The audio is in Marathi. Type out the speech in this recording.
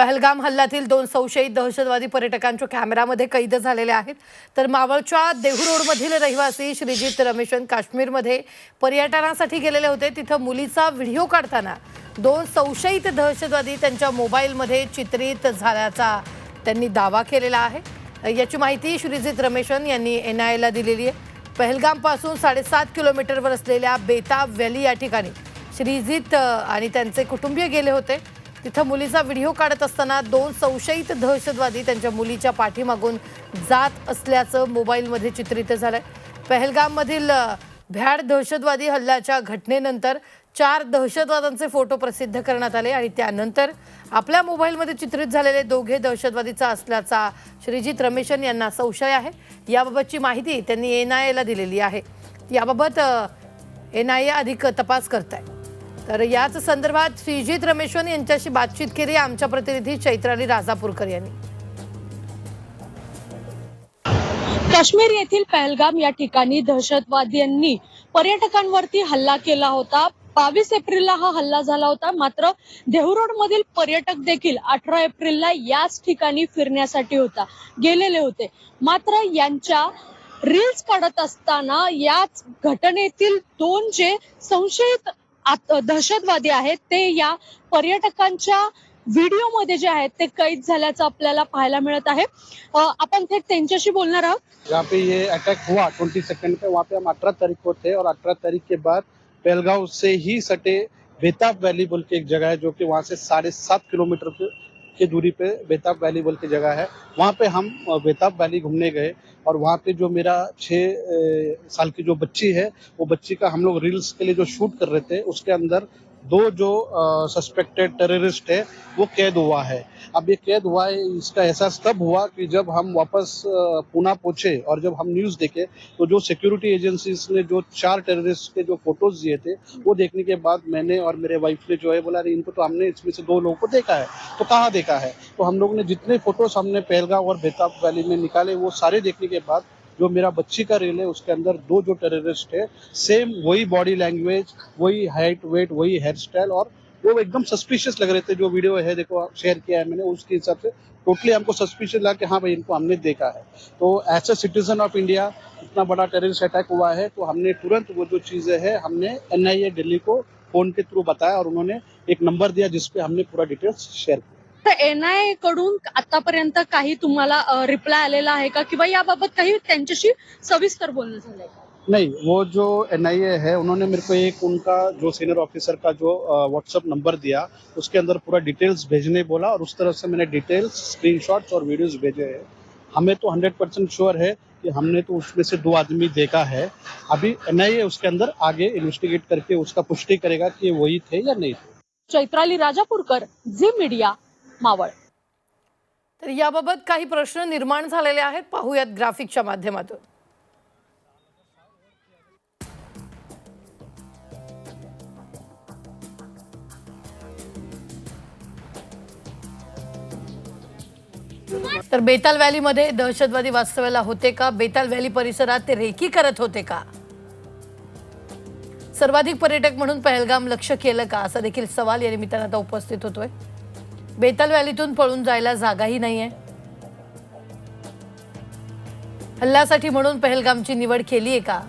पहलगाम हल्ल्यातील दोन संशयित दहशतवादी पर्यटकांच्या कॅमेरामध्ये कैद झालेले आहेत. तर मावळच्या देहू रोडमधील रहिवासी श्रीजित रमेशन काश्मीरमध्ये पर्यटनासाठी गेलेले होते. तिथं मुलीचा व्हिडिओ काढताना दोन संशयित दहशतवादी त्यांच्या मोबाईलमध्ये चित्रित झाल्याचा त्यांनी दावा केलेला आहे. याची माहिती श्रीजित रमेशन यांनी एन आय एला दिलेली आहे. पहलगामपासून साडेसात किलोमीटरवर असलेल्या बेताब व्हॅली या ठिकाणी श्रीजित आणि त्यांचे कुटुंबीय गेले होते. तिथं मुलीचा व्हिडिओ काढत असताना दोन संशयित दहशतवादी त्यांच्या मुलीच्या पाठीमागून जात असल्याचं मोबाईलमध्ये चित्रित झालंय. पहलगाममधील भ्याड दहशतवादी हल्ल्याच्या घटनेनंतर चार दहशतवाद्यांचे फोटो प्रसिद्ध करण्यात आले आणि त्यानंतर आपल्या मोबाईलमध्ये चित्रित झालेले दोघे दहशतवादीचा असल्याचा श्रीजित रमेशन यांना संशय आहे. याबाबतची माहिती त्यांनी एन आय एला दिलेली आहे. याबाबत एन आय ए अधिक तपास करत आहे तर याच संदर्भात श्रीजित रमेश्वर यांच्याशी बातचीत केली. आमच्या प्रतिनिधी चैत्राली राजापूरकर यांनी. काश्मीर येथील पहलगाम या ठिकाणी दहशतवाद्यांनी पर्यटकांवरती हल्ला केला होता. बावीस एप्रिलला हा हल्ला झाला होता. मात्र देहू मधील पर्यटक देखील अठरा एप्रिलला याच ठिकाणी फिरण्यासाठी होता गेलेले होते. मात्र यांच्या रील्स काढत असताना याच घटनेतील दोन जे संशयित दहशतवादी आहेत ते या पर्यटकांच्या व्हिडिओमध्ये जे आहेत ते कैद झाल्याचं आपल्याला पाहायला मिळत आहे. आपण थेट त्यांच्याशी बोलणार आहोत. जहाँ पे ये अटैक हुआ ट्वेंटी सेकंड पे वहाँ पे हम अठारह तारीख को थे और अठारह तारीख के बाद पहलगांव से ही सटे बेताब वैली बोल के एक जगह है जो कि वहाँ से साढ़े सात किलोमीटर के की दूरी पे बेताब वैली बोल के जगह है। वहाँ पे हम बेताब वैली घूमने गए। और वहाँ पे जो मेरा छः साल की जो बच्ची है वो बच्ची का हम लोग रील्स के लिए जो शूट कर रहे थे उसके अंदर दो जो सस्पेक्टेड टेररिस्ट है, वो कैद हुआ है। अब ये कैद हुआ है, इसका एहसास तब हुआ कि जब हम वापस पुणे पहुँचे और जब हम न्यूज़ देखे तो जो सिक्योरिटी एजेंसीज ने जो चार टेररिस्ट के जो फ़ोटोज़ दिए थे, वो देखने के बाद मैंने और मेरे वाइफ ने जो है बोला, अरे, इनको तो हमने इसमें से दो लोगों को देखा है। तो कहाँ देखा है? तो हम लोग ने जितने फ़ोटोज़ हमने पहलगांव और बेताब वैली में निकाले, वो सारे देखने के बाद जो मेरा बच्ची का रेल है, उसके अंदर दो जो टेररिस्ट है सेम वही बॉडी लैंग्वेज वही हाइट वेट वही हेयर स्टाइल और वो एकदम सस्पिशियस लग रहे थे, जो वीडियो है, देखो शेयर किया है मैंने, उसके हिसाब से टोटली हमको सस्पिशियस लगा कि हाँ भाई, इनको हमने देखा है। तो as a citizen of India इतना बड़ा टेररिस्ट अटैक हुआ है तो हमने तुरंत वो जो चीज़ें है, हमने एनआईए दिल्ली को फ़ोन के थ्रू बताया और उन्होंने एक नंबर दिया जिसपे हमने पूरा डिटेल्स शेयर किया। तर एनआयए कडून आतापर्यंत काही तुम्हाला रिप्लाय आलेला आहे का? किंवा याबाबत काही त्यांच्याशी सविस्तर बोलणं झालंय का? नहीं वो जो एनआईए है उन्होंने मेरे को एक उनका जो सीनियर ऑफिसर का जो व्हाट्सएप नंबर दिया उसके अंदर पूरा डिटेल्स भेजने बोला और उस तरह से मैंने डिटेल्स स्क्रीनशॉट्स और वीडियोस भेजे हैं। हमें तो हंड्रेड परसेंट श्योर है कि हमने तो उसमें से दो आदमी देखा है। अभी एनआईए उसके अंदर आगे इन्वेस्टिगेट करके उसका पुष्टि करेगा कि वही थे या नहीं थे। चैत्राली राजापुरकर जी मीडिया। मावळ. तर याबाबत काही प्रश्न निर्माण झालेले आहेत. पाहूयात ग्राफिकच्या माध्यमातून. तर बेताल व्हॅलीमध्ये दहशतवादी वास्तव्याला होते का? बेताल व्हॅली परिसरात ते रेकी करत होते का? सर्वाधिक पर्यटक म्हणून पहलगाम लक्ष केलं का? असा देखील सवाल या निमित्तानं आता उपस्थित होतोय. बेतल व्हॅलीतून पळून जायला जागाही नाहीये. हल्ल्यासाठी म्हणून पहलगामची निवड केली आहे का?